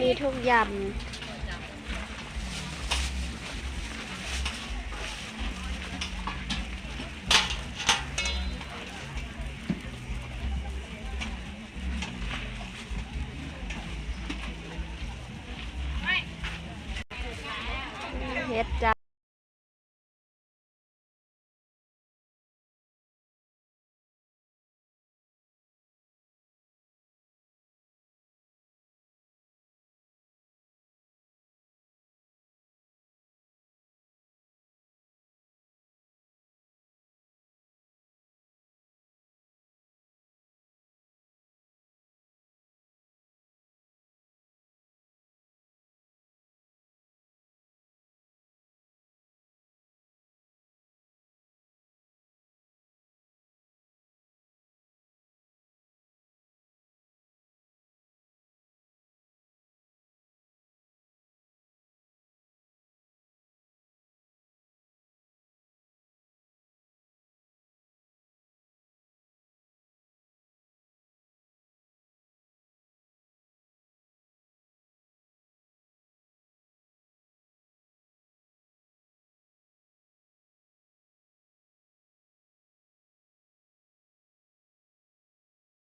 มีทุกยำเฮ็ดจ้า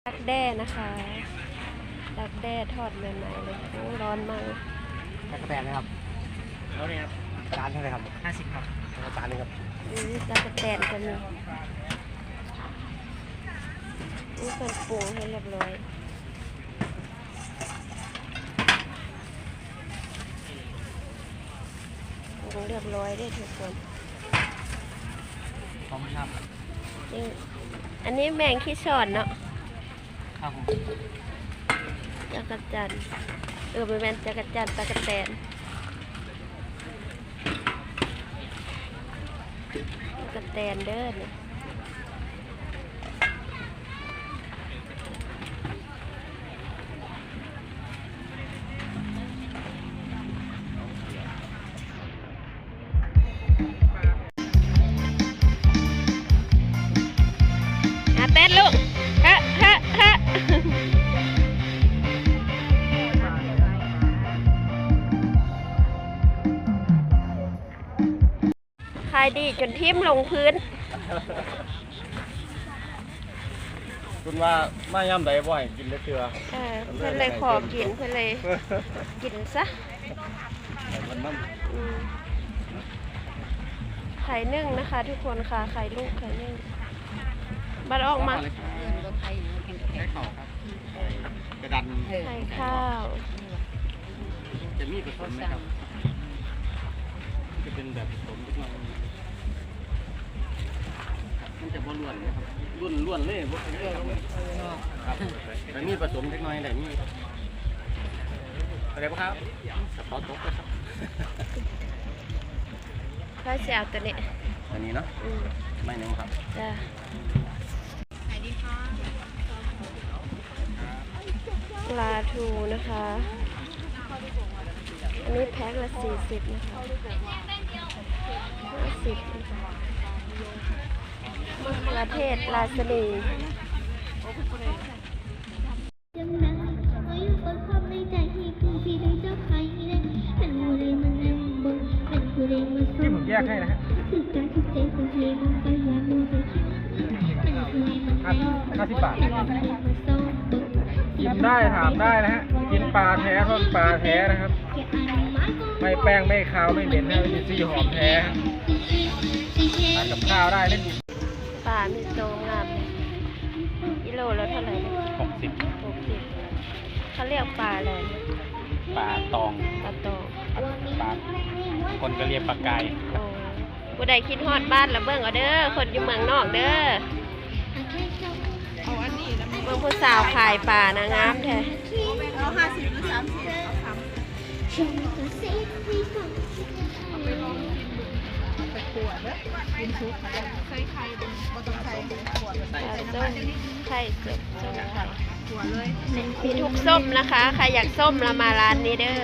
ดักแด้นะคะ ดักแด้ทอดใหม่ๆเลยโอ้ร้อนมาก กาแฟนะครับแล้วเนี่ยครับจานเท่าไหร่ครับห้าสิบครับจานหนึงครับอืมตะกะแตนก็มีนี่คนปรุงให้เรียบร้อยปรุงเรียบร้อยได้ทุกคนพร้อมครับนี่อันนี้แมงขี้ชอนเนาะ ครับผมจักรจันเออเป็นแมงจักรจันตะกะแตนตะกะแตนเด้อเนี่ยายดีจนทิ่มลงพื้น คุณว่ามาย่ำใดบ่อยกินได้เชือเออเพื่อนเลยขอกินเพื่อนเลยกินซะมันน้อืมไข่นึ่งนะคะ ทุกคนค่ะไข่ลูกไข่นึ่งบัดออกมาใช้เข่าครับกระดันไข่ข้าว จะมีผสมไหมครับ จะเป็นแบบผสมทุกวันมันจะบ่ล้วนนะครับล้วนล้วนเลยบ่เรื่องครับแต่มีผสมเล็กน้อยแต่มีอะไรบ้างครับสปอร์ตตกนะครับข้าวเสียวตัวนี้อันนี้เนาะอืมไม่นึงครับจ้ะปลาทูนะคะอั นี้แพ็คละสี่สิบนะคะห้าสิบมะเขือเทศราสนีจังนั้นขออยู่บความในใจให้คือพี่ได้เจ้าใครได้เป็นผู้ใดมานั่งเป็นโมาส่ที่ผมแยกให้นะฮะคือการทุกใจของเพลงมันก็อย่ามัวไปคิดเป็นโมันไม่ห้าสิบบาทเป็นผู้ใดมาส่งเบิ่งกินได้ถามได้นะฮะ กินปลาแท้ทอดปลาแท้นะครับแค่อ่าน ไม่แป้งไม่คาวไม่เหม็นนะเป็นซีหอมแท้ครับสิเฮ็ทานดกับข้าวได้เล่นดีปลามีโตงามเลยกิโลแล้วเท่าไหร่เนี่ยหกสิบหกสิบเขาเรียกปลาอะไรปลาตองปลาโตงปลาคนก็เรียกปลากายโอ้ผู้ใดคิดฮอดบ้านละเบิ่งเอาเด้อ คนอยู่เมืองนอกเด้อเบิ่งผู้สาวขายปลานะงามแท้เอาห้าสิบหรือสามสิบ เอาสามชมก็เซ็กซี่ฟังเอาไปลองกินดูไปขวดนะกินซุปเคยใครเป็นบ่ต้องใครขวดปลาส้มไข่สดส้มค่ะขวดเลยมีทุกส้มนะคะ ใครอยากส้มเรามาร้านนี้เด้อ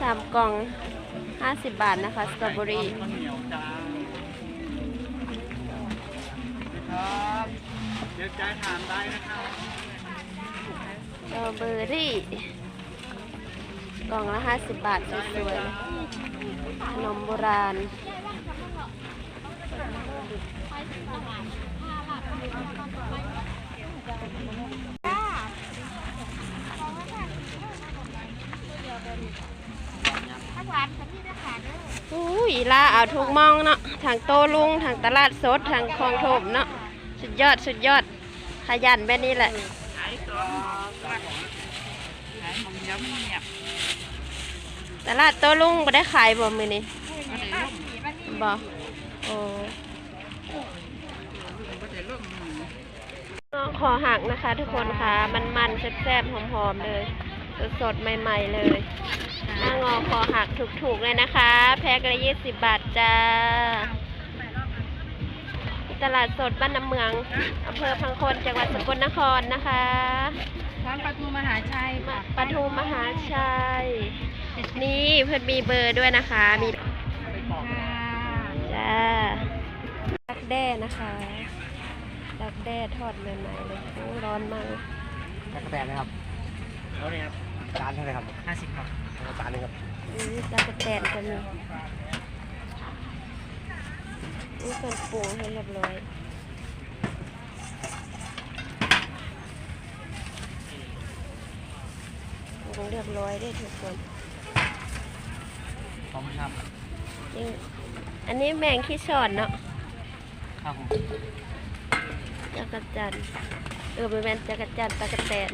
สามกล่องห้าสิบบาทนะคะ สตรอเบอรี่ครับ เดี๋ยวใจทานได้นะครับสตรอเบอร์รี่ กล่องละห้าสิบบาทสวยๆเลยขนมโบราณถ้าหวานกับพี่ได้ขาดเด้ออุ้ยลาเอาทุกมองเนาะทางโตลุงทางตลาดสดทางคลองถมเนาะ สุดยอดสุดยอด ขยันแบบนี้แหละตลาดโตลุงบ่ได้ขายบ่มื้อนี้บ่โอ้ขอหักนะคะ ทุกคนค่ะ มันมันๆแซ่บๆหอมๆเลย สดๆใหม่ ๆ เลยหน้างอขอหักถูกๆเลยนะคะ แพ็คละยี่สิบบาทจ้า ตลาดสดบ้านน้ำเมืองอำเภอพังคนจังหวัดสกลนครนะคะร้านปลาทูมหาชัยมาปทุมมหาชัย นี่เพื่อนมีเบอร์ด้วยนะคะ มีค่ะจ้าดักแด้นะคะดักแด้ทอดใหม่ๆเลยโอ้ร้อนมากเลยกาแฟนะครับแล้วนี่ครับจานเท่าไหร่ครับห้าสิบครับจานนึงครับอืมจักรแตนก็มี นี่ส่วนปรุงให้เรียบร้อยปรุงเรียบร้อยได้ทุกคนพร้อมครับนี่อันนี้แมงขี้ชอนเนาะครับผมจักรจันเออเป็นแมนจักรจันตะกะแตน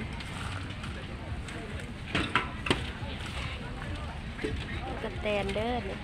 ตะกะแตนเด้อเนี่ย